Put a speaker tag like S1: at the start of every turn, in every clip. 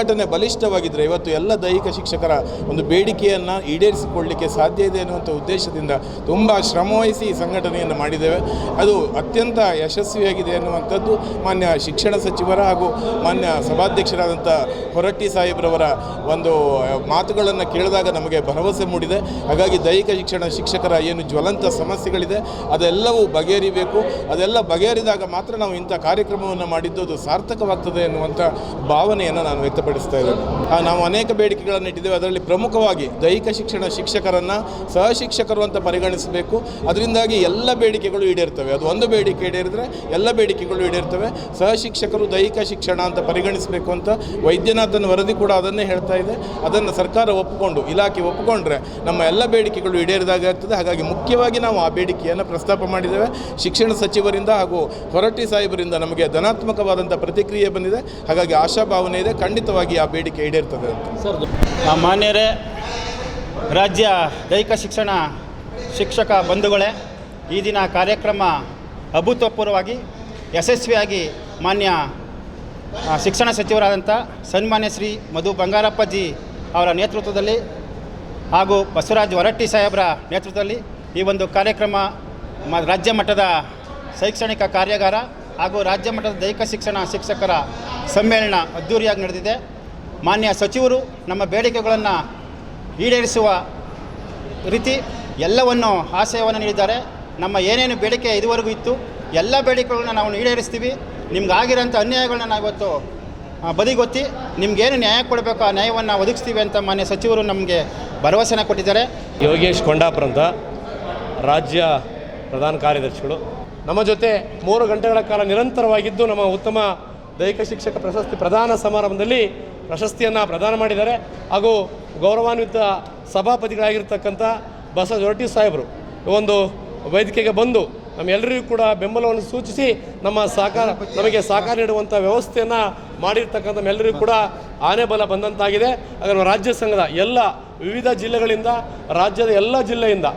S1: ಸಂಘಟನೆ ಬಲಿಷ್ಠವಾಗಿದ್ದರೆ ಇವತ್ತು ಎಲ್ಲ ದೈಹಿಕ ಶಿಕ್ಷಕರ ಒಂದು ಬೇಡಿಕೆಯನ್ನು ಈಡೇರಿಸಿಕೊಳ್ಳಲಿಕ್ಕೆ ಸಾಧ್ಯ ಇದೆ ಅನ್ನುವಂಥ ಉದ್ದೇಶದಿಂದ ತುಂಬ ಶ್ರಮವಹಿಸಿ ಈ ಸಂಘಟನೆಯನ್ನು ಮಾಡಿದ್ದೇವೆ. ಅದು ಅತ್ಯಂತ ಯಶಸ್ವಿಯಾಗಿದೆ ಅನ್ನುವಂಥದ್ದು ಮಾನ್ಯ ಶಿಕ್ಷಣ ಸಚಿವರ ಹಾಗೂ ಮಾನ್ಯ ಸಭಾಧ್ಯಕ್ಷರಾದಂಥ ಹೊರಟ್ಟಿ ಸಾಹೇಬ್ರವರ ಒಂದು ಮಾತುಗಳನ್ನು ಕೇಳಿದಾಗ ನಮಗೆ ಭರವಸೆ ಮೂಡಿದೆ. ಹಾಗಾಗಿ ದೈಹಿಕ ಶಿಕ್ಷಣ ಶಿಕ್ಷಕರ ಏನು ಜ್ವಲಂತ ಸಮಸ್ಯೆಗಳಿದೆ, ಅದೆಲ್ಲವೂ ಬಗೆಹರಿಬೇಕು. ಅದೆಲ್ಲ ಬಗೆಹರಿದಾಗ ಮಾತ್ರ ನಾವು ಇಂಥ ಕಾರ್ಯಕ್ರಮವನ್ನು ಮಾಡಿದ್ದು ಅದು ಸಾರ್ಥಕವಾಗ್ತದೆ ಎನ್ನುವಂಥ ಭಾವನೆಯನ್ನು ನಾನು ವ್ಯಕ್ತಪಡಿಸ್ತಾ ಇದ್ದೇನೆ ನಾವು ಅನೇಕ ಬೇಡಿಕೆಗಳನ್ನು ಇಟ್ಟಿದ್ದೇವೆ. ಅದರಲ್ಲಿ ಪ್ರಮುಖವಾಗಿ ದೈಹಿಕ ಶಿಕ್ಷಣ ಶಿಕ್ಷಕರನ್ನು ಸಹಶಿಕ್ಷಕರು ಅಂತ ಪರಿಗಣಿಸಬೇಕು. ಅದರಿಂದಾಗಿ ಎಲ್ಲ ಬೇಡಿಕೆಗಳು ಈಡೇರ್ತವೆ. ಅದು ಒಂದು ಬೇಡಿಕೆ ಈಡೇರಿದ್ರೆ ಎಲ್ಲ ಬೇಡಿಕೆಗಳು ಈಡೇರ್ತವೆ. ಸಹಶಿಕ್ಷಕರು ದೈಹಿಕ ಶಿಕ್ಷಣ ಅಂತ ಪರಿಗಣಿಸಬೇಕು ಅಂತ ವೈದ್ಯನಾಥನ್ ವರದಿ ಕೂಡ ಅದನ್ನೇ ಹೇಳ್ತಾ ಇದೆ. ಅದನ್ನು ಸರ್ಕಾರ ಒಪ್ಪಿಕೊಂಡು ಇಲಾಖೆ ಒಪ್ಪಿಕೊಂಡ್ರೆ ನಮ್ಮ ಎಲ್ಲ ಬೇಡಿಕೆಗಳು ಈಡೇರಿದಾಗ ಆಗ್ತದೆ. ಹಾಗಾಗಿ ಮುಖ್ಯವಾಗಿ ನಾವು ಆ ಬೇಡಿಕೆಯನ್ನು ಪ್ರಸ್ತಾಪ ಮಾಡಿದ್ದೇವೆ. ಶಿಕ್ಷಣ ಸಚಿವರಿಂದ ಹಾಗೂ ಹೊರಟ್ಟಿ ಸಾಹೇಬರಿಂದ ನಮಗೆ ಧನಾತ್ಮಕವಾದಂಥ ಪ್ರತಿಕ್ರಿಯೆ ಬಂದಿದೆ. ಹಾಗಾಗಿ ಆಶಾಭಾವನೆ ಇದೆ. ಖಂಡಿತವಾಗಿ ಆ ಬೇಡಿಕೆ ಈಡೇರ್ತದೆ ಅಂತ.
S2: ಮಾನ್ಯರೇ ರಾಜ್ಯ ದೈಹಿಕ ಶಿಕ್ಷಣ ಶಿಕ್ಷಕ ಬಂಧುಗಳೇ, ಈ ದಿನ ಕಾರ್ಯಕ್ರಮ ಅಭೂತಪೂರ್ವವಾಗಿ, ಯಶಸ್ವಿಯಾಗಿ ಮಾನ್ಯ ಶಿಕ್ಷಣ ಸಚಿವರಾದಂಥ ಸನ್ಮಾನ್ಯ ಶ್ರೀ ಮಧು ಬಂಗಾರಪ್ಪಜಿ ಅವರ ನೇತೃತ್ವದಲ್ಲಿ ಹಾಗೂ ಬಸವರಾಜ್ ಹೊರಟ್ಟಿ ಸಾಹೇಬರ ನೇತೃತ್ವದಲ್ಲಿ ಈ ಒಂದು ಕಾರ್ಯಕ್ರಮ ಮ, ರಾಜ್ಯ ಮಟ್ಟದ ಶೈಕ್ಷಣಿಕ ಕಾರ್ಯಾಗಾರ ಹಾಗೂ ರಾಜ್ಯ ಮಟ್ಟದ ದೈಹಿಕ ಶಿಕ್ಷಣ ಶಿಕ್ಷಕರ ಸಮ್ಮೇಳನ ಅದ್ಧೂರಿಯಾಗಿ ನಡೆದಿದೆ. ಮಾನ್ಯ ಸಚಿವರು ನಮ್ಮ ಬೇಡಿಕೆಗಳನ್ನು ಈಡೇರಿಸುವ ರೀತಿ ಎಲ್ಲವನ್ನು ಆಶಯವನ್ನು ನೀಡಿದ್ದಾರೆ. ನಮ್ಮ ಏನೇನು ಬೇಡಿಕೆ ಇದುವರೆಗೂ ಇತ್ತು, ಎಲ್ಲ ಬೇಡಿಕೆಗಳನ್ನ ನಾವು ಈಡೇರಿಸ್ತೀವಿ. ನಿಮ್ಗೆ ಆಗಿರೋಂಥ ಅನ್ಯಾಯಗಳನ್ನ ನಾವು ಇವತ್ತು ಬದಿಗೊತ್ತಿ ನಿಮ್ಗೇನು ನ್ಯಾಯ ಕೊಡಬೇಕು ಆ ನ್ಯಾಯವನ್ನು ಒದಗಿಸ್ತೀವಿ ಅಂತ ಮಾನ್ಯ ಸಚಿವರು ನಮಗೆ ಭರವಸೆನ ಕೊಟ್ಟಿದ್ದಾರೆ.
S3: ಯೋಗೇಶ್ ಕೊಂಡಾಪುರ ಅಂತ ರಾಜ್ಯ ಪ್ರಧಾನ ಕಾರ್ಯದರ್ಶಿಗಳು. ನಮ್ಮ ಜೊತೆ ಮೂರು ಗಂಟೆಗಳ ಕಾಲ ನಿರಂತರವಾಗಿದ್ದು ನಮ್ಮ ಉತ್ತಮ ದೈಹಿಕ ಶಿಕ್ಷಕ ಪ್ರಶಸ್ತಿ ಪ್ರದಾನ ಸಮಾರಂಭದಲ್ಲಿ ಪ್ರಶಸ್ತಿಯನ್ನು ಪ್ರದಾನ ಮಾಡಿದ್ದಾರೆ. ಹಾಗೂ ಗೌರವಾನ್ವಿತ ಸಭಾಪತಿಗಳಾಗಿರ್ತಕ್ಕಂಥ ಬಸವ ಜೊರಟಿ ಸಾಹೇಬರು ಒಂದು ವೇದಿಕೆಗೆ ಬಂದು ನಮ್ಮೆಲ್ಲರಿಗೂ ಕೂಡ ಬೆಂಬಲವನ್ನು ಸೂಚಿಸಿ ನಮ್ಮ ಸಹಕಾರ, ನಮಗೆ ಸಹಕಾರ ನೀಡುವಂಥ ವ್ಯವಸ್ಥೆಯನ್ನು ಮಾಡಿರ್ತಕ್ಕಂಥ ನಮ್ಮೆಲ್ಲರಿಗೂ ಕೂಡ ಆನೆ ಬಲ ಬಂದಂತಾಗಿದೆ. ಹಾಗೆ ನಮ್ಮ ರಾಜ್ಯ ಸಂಘದ ಎಲ್ಲ ವಿವಿಧ ಜಿಲ್ಲೆಗಳಿಂದ, ರಾಜ್ಯದ ಎಲ್ಲ ಜಿಲ್ಲೆಯಿಂದ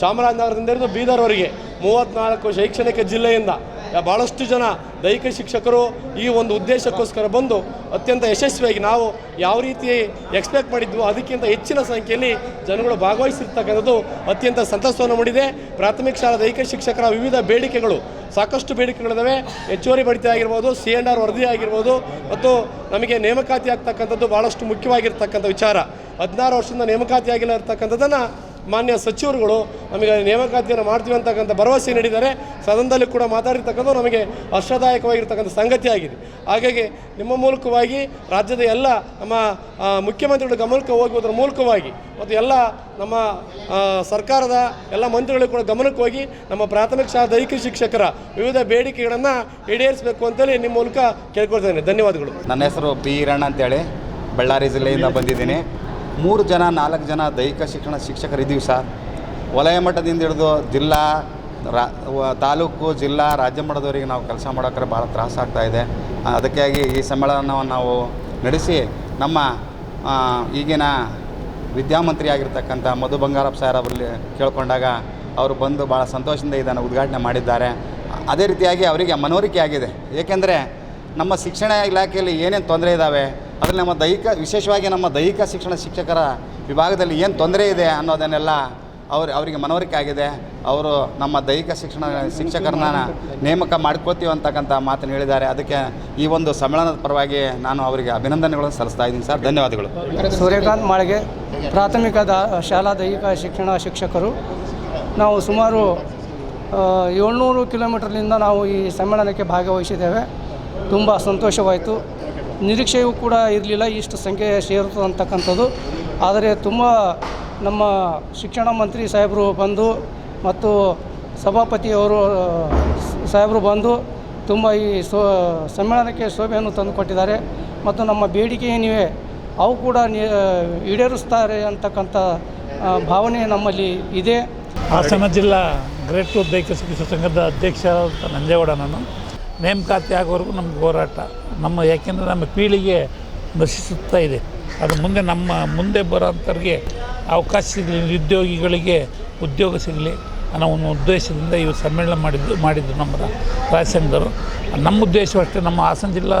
S3: ಚಾಮರಾಜನಗರದಿಂದ ಹಿಡಿದು ಬೀದರ್ವರೆಗೆ ಮೂವತ್ತ್ನಾಲ್ಕು ಶೈಕ್ಷಣಿಕ ಜಿಲ್ಲೆಯಿಂದ ಭಾಳಷ್ಟು ಜನ ದೈಹಿಕ ಶಿಕ್ಷಕರು ಈ ಒಂದು ಉದ್ದೇಶಕ್ಕೋಸ್ಕರ ಬಂದು ಅತ್ಯಂತ ಯಶಸ್ವಿಯಾಗಿ ನಾವು ಯಾವ ರೀತಿ ಎಕ್ಸ್ಪೆಕ್ಟ್ ಮಾಡಿದ್ವು ಅದಕ್ಕಿಂತ ಹೆಚ್ಚಿನ ಸಂಖ್ಯೆಯಲ್ಲಿ ಜನಗಳು ಭಾಗವಹಿಸಿರ್ತಕ್ಕಂಥದ್ದು ಅತ್ಯಂತ ಸಂತಸವನ್ನು ಮೂಡಿದೆ. ಪ್ರಾಥಮಿಕ ಶಾಲಾ ದೈಹಿಕ ಶಿಕ್ಷಕರ ವಿವಿಧ ಬೇಡಿಕೆಗಳು ಸಾಕಷ್ಟು ಬೇಡಿಕೆಗಳಿದ್ದಾವೆ. ಹೆಚ್ಚುವರಿ ಬಡಿತ ಆಗಿರ್ಬೋದು, ಸಿ ಎನ್ ಆರ್ ವರದಿ ಆಗಿರ್ಬೋದು ಮತ್ತು ನಮಗೆ ನೇಮಕಾತಿ ಆಗ್ತಕ್ಕಂಥದ್ದು ಭಾಳಷ್ಟು ಮುಖ್ಯವಾಗಿರ್ತಕ್ಕಂಥ ವಿಚಾರ. ಹದಿನಾರು ವರ್ಷದಿಂದ ನೇಮಕಾತಿ ಆಗಿಲ್ಲ ಇರ್ತಕ್ಕಂಥದ್ದನ್ನು ಮಾನ್ಯ ಸಚಿವರುಗಳು ನಮಗೆ ನೇಮಕಾತಿಯನ್ನು ಮಾಡ್ತೀವಿ ಅಂತಕ್ಕಂಥ ಭರವಸೆ ನೀಡಿದ್ದಾರೆ. ಸದನದಲ್ಲಿ ಕೂಡ ಮಾತಾಡಿರ್ತಕ್ಕಂಥ ನಮಗೆ ಹರ್ಷದಾಯಕವಾಗಿರ್ತಕ್ಕಂಥ ಸಂಗತಿ ಆಗಿದೆ. ಹಾಗಾಗಿ ನಿಮ್ಮ ಮೂಲಕವಾಗಿ ರಾಜ್ಯದ ಎಲ್ಲ ನಮ್ಮ ಮುಖ್ಯಮಂತ್ರಿಗಳ ಗಮನಕ್ಕೆ ಹೋಗುವುದರ ಮೂಲಕವಾಗಿ ಮತ್ತು ಎಲ್ಲ ನಮ್ಮ ಸರ್ಕಾರದ ಎಲ್ಲ ಮಂತ್ರಿಗಳು ಕೂಡ ಗಮನಕ್ಕೆ ಹೋಗಿ ನಮ್ಮ ಪ್ರಾಥಮಿಕ ಶಾಲಾ ದೈಹಿಕ ಶಿಕ್ಷಕರ ವಿವಿಧ ಬೇಡಿಕೆಗಳನ್ನು ಈಡೇರಿಸಬೇಕು ಅಂತೇಳಿ ನಿಮ್ಮ ಮೂಲಕ ಕೇಳ್ಕೊಳ್ತೇನೆ ಧನ್ಯವಾದಗಳು.
S4: ನನ್ನ ಹೆಸರು ಬಿ ಅಂತೇಳಿ. ಬಳ್ಳಾರಿ ಜಿಲ್ಲೆಯಿಂದ ಬಂದಿದ್ದೀನಿ. ಮೂರು ಜನ, ನಾಲ್ಕು ಜನ ದೈಹಿಕ ಶಿಕ್ಷಣ ಶಿಕ್ಷಕರಿದ್ದೀವಿ ಸರ್. ವಲಯ ಮಟ್ಟದಿಂದ ಹಿಡಿದು ಜಿಲ್ಲಾ, ರಾ ತಾಲೂಕು, ಜಿಲ್ಲಾ, ರಾಜ್ಯ ಮಟ್ಟದವರಿಗೆ ನಾವು ಕೆಲಸ ಮಾಡೋಕ್ರೆ ಭಾಳ ತ್ರಾಸ ಆಗ್ತಾ ಇದೆ. ಅದಕ್ಕಾಗಿ ಈ ಸಮ್ಮೇಳನವನ್ನು ನಾವು ನಡೆಸಿ ನಮ್ಮ ಈಗಿನ ವಿದ್ಯಾಮಂತ್ರಿ ಆಗಿರ್ತಕ್ಕಂಥ ಮಧು ಬಂಗಾರಪ್ಪ ಸರ್ ಅವರಲ್ಲಿ ಕೇಳಿಕೊಂಡಾಗ ಅವರು ಬಂದು ಭಾಳ ಸಂತೋಷದಿಂದ ಇದನ್ನು ಉದ್ಘಾಟನೆ ಮಾಡಿದ್ದಾರೆ. ಅದೇ ರೀತಿಯಾಗಿ ಅವರಿಗೆ ಮನವರಿಕೆ ಆಗಿದೆ. ಏಕೆಂದರೆ ನಮ್ಮ ಶಿಕ್ಷಣ ಇಲಾಖೆಯಲ್ಲಿ ಏನೇನು ತೊಂದರೆ ಇದ್ದಾವೆ ಅದರಲ್ಲಿ ನಮ್ಮ ದೈಹಿಕ, ವಿಶೇಷವಾಗಿ ನಮ್ಮ ದೈಹಿಕ ಶಿಕ್ಷಣ ಶಿಕ್ಷಕರ ವಿಭಾಗದಲ್ಲಿ ಏನು ತೊಂದರೆ ಇದೆ ಅನ್ನೋದನ್ನೆಲ್ಲ ಅವ್ರು, ಅವರಿಗೆ ಮನವರಿಕೆ ಆಗಿದೆ. ಅವರು ನಮ್ಮ ದೈಹಿಕ ಶಿಕ್ಷಣ ಶಿಕ್ಷಕರನ್ನ ನೇಮಕ ಮಾಡ್ಕೋತೀವಿ ಅಂತಕ್ಕಂಥ ಮಾತನ್ನು ಹೇಳಿದ್ದಾರೆ. ಅದಕ್ಕೆ ಈ ಒಂದು ಸಮ್ಮೇಳನದ ಪರವಾಗಿ ನಾನು ಅವರಿಗೆ ಅಭಿನಂದನೆಗಳನ್ನು ಸಲ್ಲಿಸ್ತಾ ಇದ್ದೀನಿ ಸರ್. ಧನ್ಯವಾದಗಳು.
S5: ಸೂರ್ಯಕಾಂತ್ ಮಾಳಿಗೆ, ಪ್ರಾಥಮಿಕ ಶಾಲಾ ದೈಹಿಕ ಶಿಕ್ಷಣ ಶಿಕ್ಷಕರು. ನಾವು ಸುಮಾರು ಏಳ್ನೂರು ಕಿಲೋಮೀಟರ್ನಿಂದ ನಾವು ಈ ಸಮ್ಮೇಳನಕ್ಕೆ ಭಾಗವಹಿಸಿದ್ದೇವೆ. ತುಂಬ ಸಂತೋಷವಾಯಿತು. ನಿರೀಕ್ಷೆಯೂ ಕೂಡ ಇರಲಿಲ್ಲ, ಇಷ್ಟು ಸಂಖ್ಯೆ ಸೇರುತ್ತದೆ ಅಂತಕ್ಕಂಥದ್ದು. ಆದರೆ ತುಂಬ ನಮ್ಮ ಶಿಕ್ಷಣ ಮಂತ್ರಿ ಸಾಹೇಬರು ಬಂದು ಮತ್ತು ಸಭಾಪತಿಯವರು ಸಾಹೇಬರು ಬಂದು ತುಂಬ ಈ ಸೋ, ಸಮ್ಮೇಳನಕ್ಕೆ ಶೋಭೆಯನ್ನು ತಂದುಕೊಟ್ಟಿದ್ದಾರೆ ಮತ್ತು ನಮ್ಮ ಬೇಡಿಕೆ ಏನಿವೆ, ಅವು ಕೂಡ ಈಡೇರಿಸ್ತಾರೆ ಅಂತಕ್ಕಂಥ ಭಾವನೆ ನಮ್ಮಲ್ಲಿ ಇದೆ.
S6: ಹಾಸನ ಜಿಲ್ಲಾ ಗ್ರೇಟ್ ಟು ದೈಹಿಕ ಸಂಘದ ಅಧ್ಯಕ್ಷ ನಂಜೇಗೌಡ ನಾನು. ನೇಮಕಾತಿ ಆಗೋವರೆಗೂ ನಮ್ಗೆ ಹೋರಾಟ. ನಮ್ಮ ಯಾಕೆಂದರೆ ನಮ್ಮ ಪೀಳಿಗೆ ನಶಿಸುತ್ತಾ ಇದೆ. ಅದು ಮುಂದೆ ನಮ್ಮ ಮುಂದೆ ಬರೋಂಥವ್ರಿಗೆ ಅವಕಾಶ ಸಿಗಲಿ, ನಿರುದ್ಯೋಗಿಗಳಿಗೆ ಉದ್ಯೋಗ ಸಿಗಲಿ ಅನ್ನೋ ಒಂದು ಉದ್ದೇಶದಿಂದ ಇವರು ಸಮ್ಮೇಳನ ಮಾಡಿದ್ದು ಮಾಡಿದ್ದು ನಮ್ಮ ರಾಜ್ಯ ಸಂಘದವರು ನಮ್ಮ ಉದ್ದೇಶವಷ್ಟೇ, ನಮ್ಮ ಹಾಸನ ಜಿಲ್ಲಾ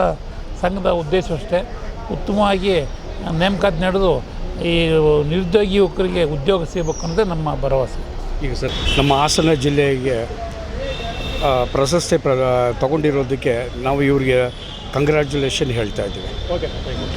S6: ಸಂಘದ ಉದ್ದೇಶವಷ್ಟೇ. ಉತ್ತಮವಾಗಿ ನೇಮಕಾತಿ ನಡೆದು ಈ ನಿರುದ್ಯೋಗಿ ಯುವಕರಿಗೆ ಉದ್ಯೋಗ ಸಿಗಬೇಕು ಅನ್ನೋದೇ ನಮ್ಮ ಭರವಸೆ.
S7: ಈಗ ಸರ್, ನಮ್ಮ ಹಾಸನ ಜಿಲ್ಲೆಗೆ ಪ್ರಶಸ್ತಿ ಪ್ರ ತಗೊಂಡಿರೋದಕ್ಕೆ ನಾವು ಇವರಿಗೆ ಕಂಗ್ರ್ಯಾಚುಲೇಷನ್ ಹೇಳ್ತಾ ಇದ್ದೀವಿ.